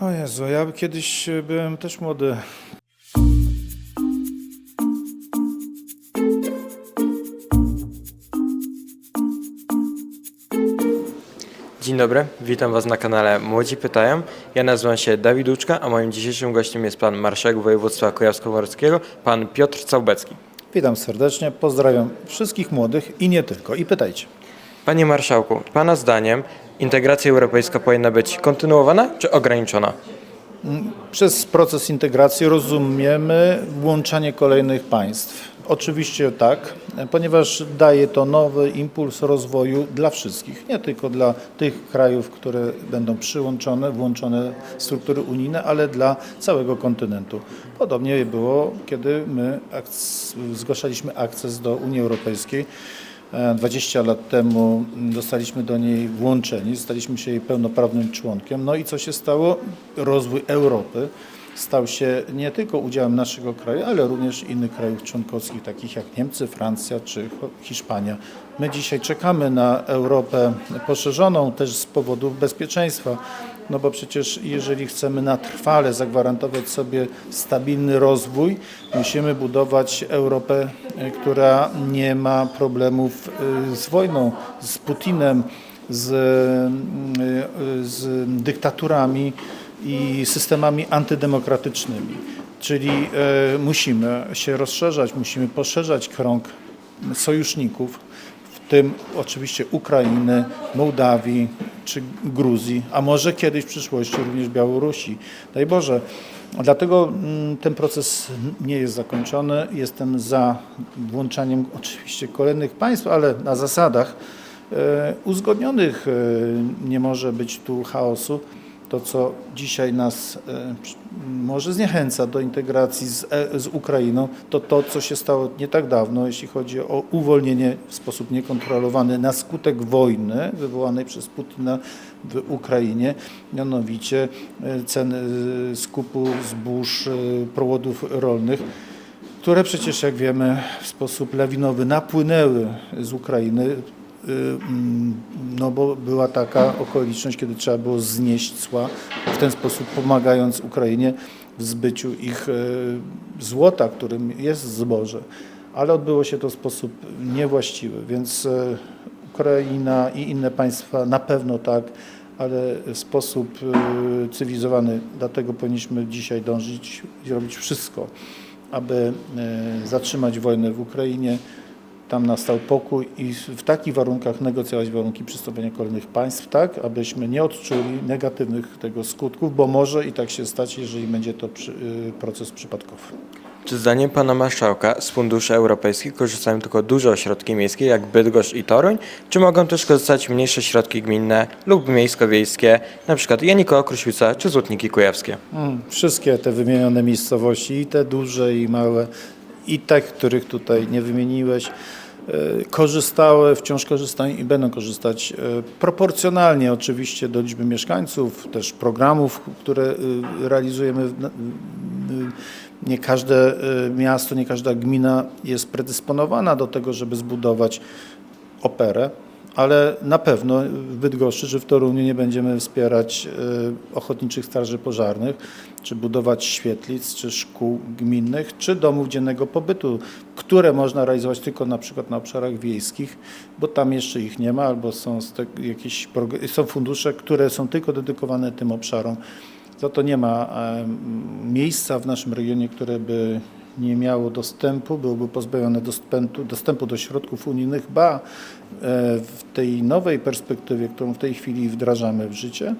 O Jezu, ja kiedyś e, byłem też młody. Dzień dobry, witam Was na kanale Młodzi Pytają. Ja nazywam się Dawid Łuczka, a moim dzisiejszym gościem jest Pan Marszałek Województwa Kujawsko-Pomorskiego, Pan Piotr Całbecki. Witam serdecznie, pozdrawiam wszystkich młodych i nie tylko. I pytajcie. Panie Marszałku, Pana zdaniem integracja europejska powinna być kontynuowana czy ograniczona? Przez proces integracji rozumiemy włączanie kolejnych państw. Oczywiście tak, ponieważ daje to nowy impuls rozwoju dla wszystkich, nie tylko dla tych krajów, które będą przyłączone, włączone w struktury unijne, ale dla całego kontynentu. Podobnie było, kiedy my zgłaszaliśmy akces do Unii Europejskiej. E, 20 lat temu zostaliśmy do niej włączeni, staliśmy się jej pełnoprawnym członkiem. No i co się stało? Rozwój Europy stał się nie tylko udziałem naszego kraju, ale również innych krajów członkowskich, takich jak Niemcy, Francja czy Hiszpania. My dzisiaj czekamy na Europę poszerzoną też z powodów bezpieczeństwa, no bo przecież jeżeli chcemy na trwale zagwarantować sobie stabilny rozwój, musimy budować Europę, e, która nie ma problemów e, z wojną, z Putinem, z, e, z dyktaturami i systemami antydemokratycznymi. Czyli musimy się rozszerzać, musimy poszerzać krąg sojuszników, tym oczywiście Ukrainy, Mołdawii czy Gruzji, a może kiedyś w przyszłości również Białorusi. Daj Boże. Dlatego mm, ten proces nie jest zakończony. Jestem za włączaniem oczywiście kolejnych państw, ale na zasadach e, uzgodnionych. E, Nie może być tu chaosu. To, co dzisiaj nas e, może zniechęca do integracji z, e, z Ukrainą, to to, co się stało nie tak dawno, jeśli chodzi o uwolnienie w sposób niekontrolowany na skutek wojny wywołanej przez Putina w Ukrainie, mianowicie e, ceny e, skupu zbóż, prowodów rolnych które przecież, jak wiemy, w sposób lawinowy napłynęły z Ukrainy, no bo była taka okoliczność, kiedy trzeba było znieść cła, w ten sposób pomagając Ukrainie w zbyciu ich y, złota, którym jest zboże. Ale odbyło się to w sposób niewłaściwy, więc y, Ukraina i inne państwa na pewno tak, ale w sposób y, cywilizowany. Dlatego powinniśmy dzisiaj dążyć i robić wszystko, aby zatrzymać wojnę w Ukrainie. Tam nastał pokój i w takich warunkach negocjować warunki przystąpienia kolejnych państw, tak, abyśmy nie odczuli negatywnych tego skutków, bo może i tak się stać, jeżeli będzie to przy, y, proces przypadkowy. Czy zdaniem Pana Marszałka z funduszy europejskich korzystają tylko duże ośrodki miejskie jak Bydgoszcz i Toruń, czy mogą też korzystać mniejsze środki gminne lub miejsko-wiejskie, np. Janikowo, Kruszwica czy Złotniki Kujawskie? Mm, Wszystkie te wymienione miejscowości, i te duże, i małe, i te, których tutaj nie wymieniłeś, korzystały, wciąż korzystają i będą korzystać e, proporcjonalnie oczywiście do liczby mieszkańców, też programów, które e, realizujemy. e, Nie każde e, miasto, nie każda gmina jest predysponowana do tego, żeby zbudować operę, ale na pewno w Bydgoszczy czy w Toruniu nie będziemy wspierać y, ochotniczych straży pożarnych, czy budować świetlic, czy szkół gminnych, czy domów dziennego pobytu, które można realizować tylko na przykład na obszarach wiejskich, bo tam jeszcze ich nie ma, albo są jakieś są fundusze, które są tylko dedykowane tym obszarom. Za to nie ma miejsca w naszym regionie, które by nie miało dostępu, byłoby pozbawione dostępu, dostępu do środków unijnych, ba e, w tej nowej perspektywie, którą w tej chwili wdrażamy w życie,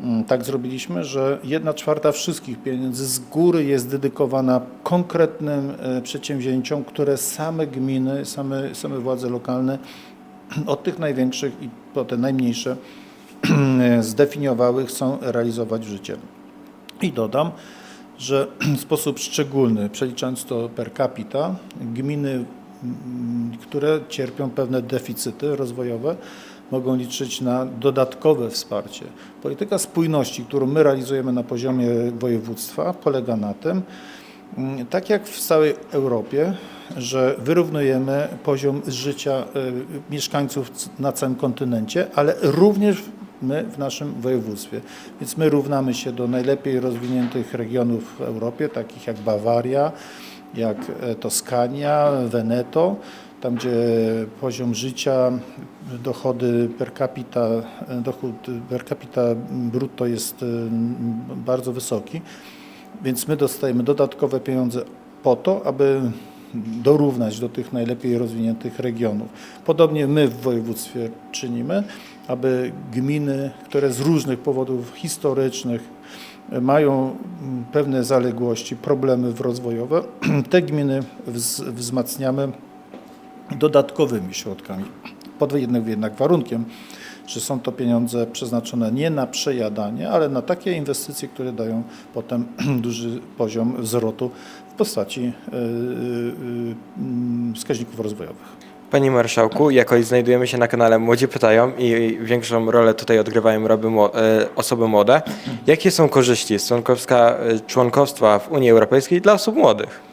mm, tak zrobiliśmy, że jedna czwarta wszystkich pieniędzy z góry jest dedykowana konkretnym e, przedsięwzięciom, które same gminy, same, same władze lokalne od tych największych i po te najmniejsze zdefiniowały, chcą realizować w życie. I dodam, że w sposób szczególny, przeliczając to per capita, gminy, mm, które cierpią pewne deficyty rozwojowe, mogą liczyć na dodatkowe wsparcie. Polityka spójności, którą my realizujemy na poziomie województwa, polega na tym, mm, tak jak w całej Europie, że wyrównujemy poziom życia y, mieszkańców na całym kontynencie, ale również my w naszym województwie. Więc my równamy się do najlepiej rozwiniętych regionów w Europie, takich jak Bawaria, jak e, Toskania, Veneto, tam gdzie poziom życia, dochody per capita, e, dochód per capita brutto jest e, bardzo wysoki. Więc my dostajemy dodatkowe pieniądze po to, aby dorównać do tych najlepiej rozwiniętych regionów. Podobnie my w województwie czynimy, aby gminy, które z różnych powodów historycznych mają mm, pewne zaległości, problemy w rozwojowe, te gminy wz- wzmacniamy dodatkowymi środkami. Pod jednym jednak warunkiem, że są to pieniądze przeznaczone nie na przejadanie, ale na takie inwestycje, które dają potem duży poziom zwrotu w postaci y, y, y, wskaźników rozwojowych. Panie Marszałku, jakoś znajdujemy się na kanale Młodzi Pytają i większą rolę tutaj odgrywają roby e, osoby młode. Jakie są korzyści z członkowska, e, członkostwa w Unii Europejskiej dla osób młodych?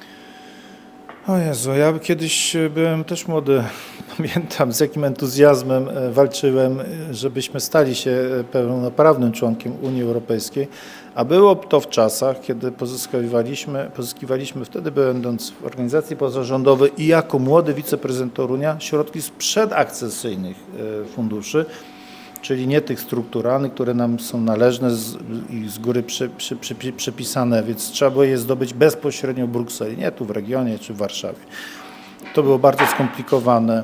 O Jezu, ja kiedyś e, byłem też młody. Pamiętam z jakim entuzjazmem e, walczyłem, e, żebyśmy stali się pełnoprawnym członkiem Unii Europejskiej, a było to w czasach, kiedy pozyskiwaliśmy, pozyskiwaliśmy wtedy będąc w organizacji pozarządowej i jako młody wiceprezydent Torunia środki z przedakcesyjnych funduszy, czyli nie tych strukturalnych, które nam są należne z, i z góry przy, przy, przy, przypisane, więc trzeba było je zdobyć bezpośrednio w Brukseli, nie tu w regionie czy w Warszawie. To było bardzo skomplikowane.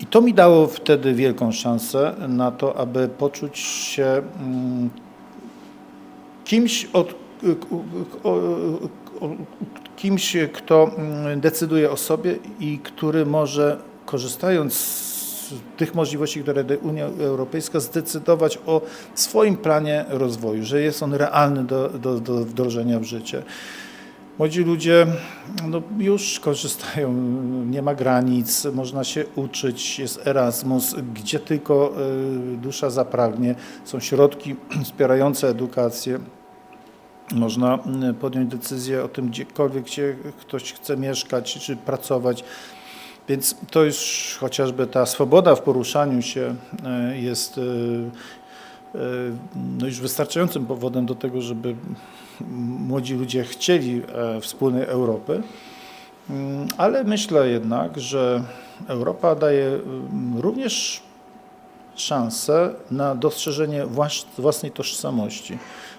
I to mi dało wtedy wielką szansę na to, aby poczuć się mm, kimś, od, kimś, kto mm, decyduje o sobie i który może, korzystając z tych możliwości, które daje Unia Europejska, zdecydować o swoim planie rozwoju, że jest on realny do, do, do wdrożenia w życie. Młodzi ludzie no, już korzystają, nie ma granic, można się uczyć, jest Erasmus, gdzie tylko y, dusza zapragnie. Są środki wspierające edukację. Można y, podjąć decyzję o tym, gdziekolwiek gdzie ktoś chce mieszkać czy pracować. Więc to już chociażby ta swoboda w poruszaniu się y, jest y, y, no już wystarczającym powodem do tego, żeby młodzi ludzie chcieli e, wspólnej Europy. Mm, Ale myślę jednak, że Europa daje mm, również szansę na dostrzeżenie włas- własnej tożsamości.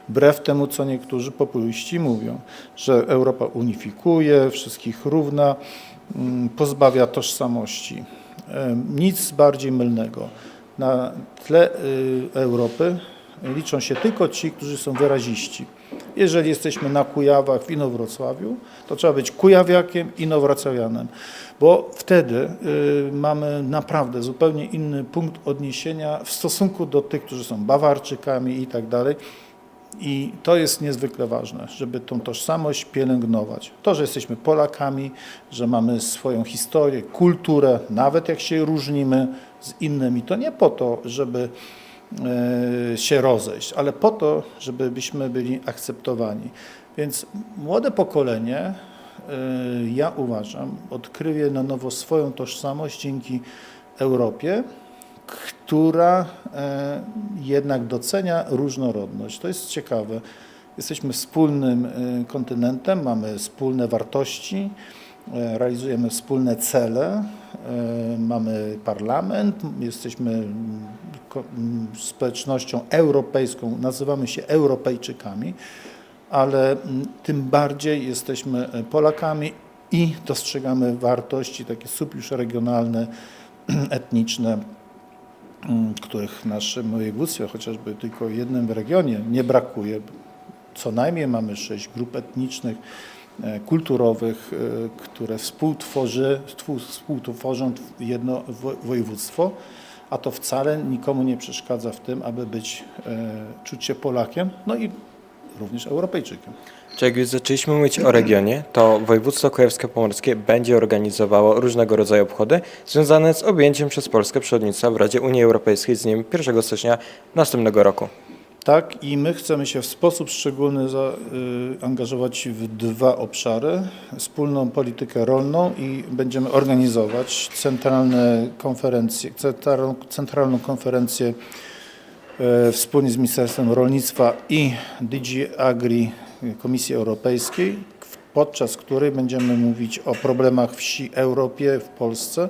Wbrew temu, co niektórzy populiści mówią, że Europa unifikuje, wszystkich równa, pozbawia tożsamości. Em, Nic bardziej mylnego. Na tle y, Europy liczą się tylko ci, którzy są wyraziści. Jeżeli jesteśmy na Kujawach w Inowrocławiu, to trzeba być Kujawiakiem, Inowrocławianem, bo wtedy y, mamy naprawdę zupełnie inny punkt odniesienia w stosunku do tych, którzy są Bawarczykami i tak dalej. I to jest niezwykle ważne, żeby tą tożsamość pielęgnować. To, że jesteśmy Polakami, że mamy swoją historię, kulturę, nawet jak się różnimy z innymi, to nie po to, żeby e, się rozejść, ale po to, żebyśmy byli akceptowani. Więc młode pokolenie, e, ja uważam, odkryje na nowo swoją tożsamość dzięki Europie, która e, jednak docenia różnorodność. To jest ciekawe. Jesteśmy wspólnym e, kontynentem, mamy wspólne wartości, e, realizujemy wspólne cele, mamy parlament, jesteśmy mm, mm, społecznością europejską, nazywamy się Europejczykami, ale mm, tym bardziej jesteśmy Polakami i dostrzegamy wartości takie subregionalne, etniczne, m, których w naszym województwie, chociażby tylko jednym regionie, nie brakuje. Co najmniej mamy sześć grup etnicznych, e, kulturowych, e, które współtworzy, współtworzą jedno wo- województwo, a to wcale nikomu nie przeszkadza w tym, aby być, e, czuć się Polakiem, no i również Europejczykiem. Czy jak już zaczęliśmy mówić o regionie, to województwo kujawsko-pomorskie będzie organizowało różnego rodzaju obchody związane z objęciem przez Polskę przewodnictwa w Radzie Unii Europejskiej z dniem 1 stycznia następnego roku. Tak, i my chcemy się w sposób szczególny za, y, w dwa obszary. Wspólną politykę rolną i będziemy organizować centralne konferencje, centralną, konferencję wspólnie z Ministerstwem Rolnictwa i DG Agri Komisji Europejskiej, podczas której będziemy mówić o problemach wsi Europie, w Polsce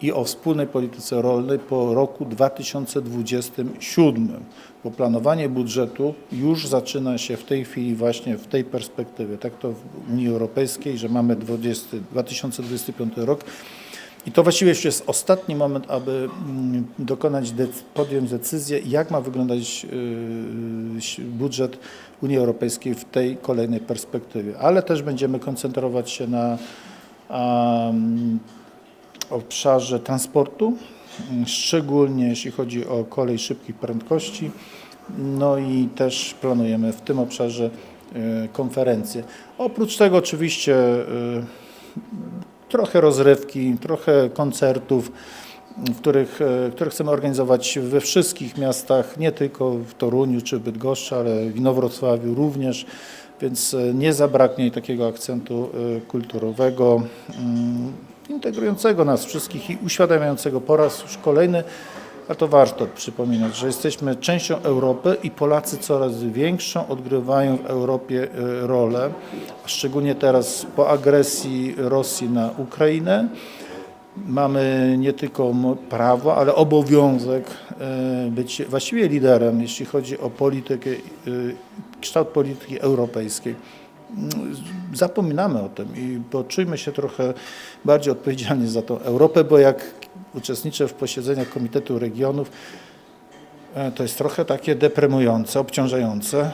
i o wspólnej polityce rolnej po roku 2027. Bo planowanie budżetu już zaczyna się w tej chwili właśnie w tej perspektywie. Tak to w Unii Europejskiej, że mamy 20, 2025 rok. I to właściwie już jest ostatni moment, aby mm, dokonać, podjąć decyzję, jak ma wyglądać yy, budżet Unii Europejskiej w tej kolejnej perspektywie. Ale też będziemy koncentrować się na obszarze transportu, szczególnie jeśli chodzi o kolej szybkich prędkości. No i też planujemy w tym obszarze y, konferencje. Oprócz tego oczywiście y, trochę rozrywki, trochę koncertów, których, e, które chcemy organizować we wszystkich miastach, nie tylko w Toruniu czy Bydgoszczy, ale w Inowrocławiu również, więc e, nie zabraknie takiego akcentu e, kulturowego, mm, integrującego nas wszystkich i uświadamiającego po raz już kolejny, a to warto przypominać, że jesteśmy częścią Europy i Polacy coraz większą odgrywają w Europie e, rolę, szczególnie teraz po agresji Rosji na Ukrainę. Mamy nie tylko prawo, ale obowiązek e, być właściwie liderem, jeśli chodzi o politykę, e, kształt polityki europejskiej. Zapominamy o tym i poczujmy się trochę bardziej odpowiedzialnie za tą Europę, bo jak uczestniczę w posiedzeniach Komitetu Regionów, e, to jest trochę takie deprymujące, obciążające.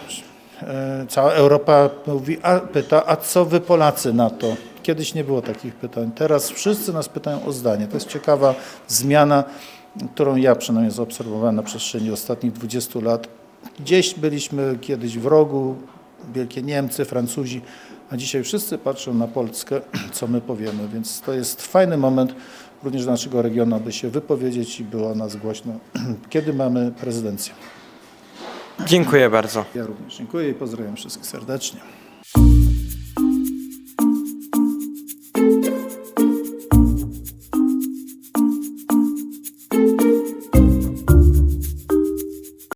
E, Cała Europa mówi, a, pyta, a co wy Polacy na to? Kiedyś nie było takich pytań. Teraz wszyscy nas pytają o zdanie. To jest ciekawa zmiana, którą ja przynajmniej zaobserwowałem na przestrzeni ostatnich 20 lat. Gdzieś byliśmy kiedyś w rogu, wielkie Niemcy, Francuzi, a dzisiaj wszyscy patrzą na Polskę, co my powiemy, więc to jest fajny moment również dla naszego regionu, aby się wypowiedzieć i było nas głośno. Kiedy mamy prezydencję? Dziękuję bardzo. Ja również dziękuję i pozdrawiam wszystkich serdecznie.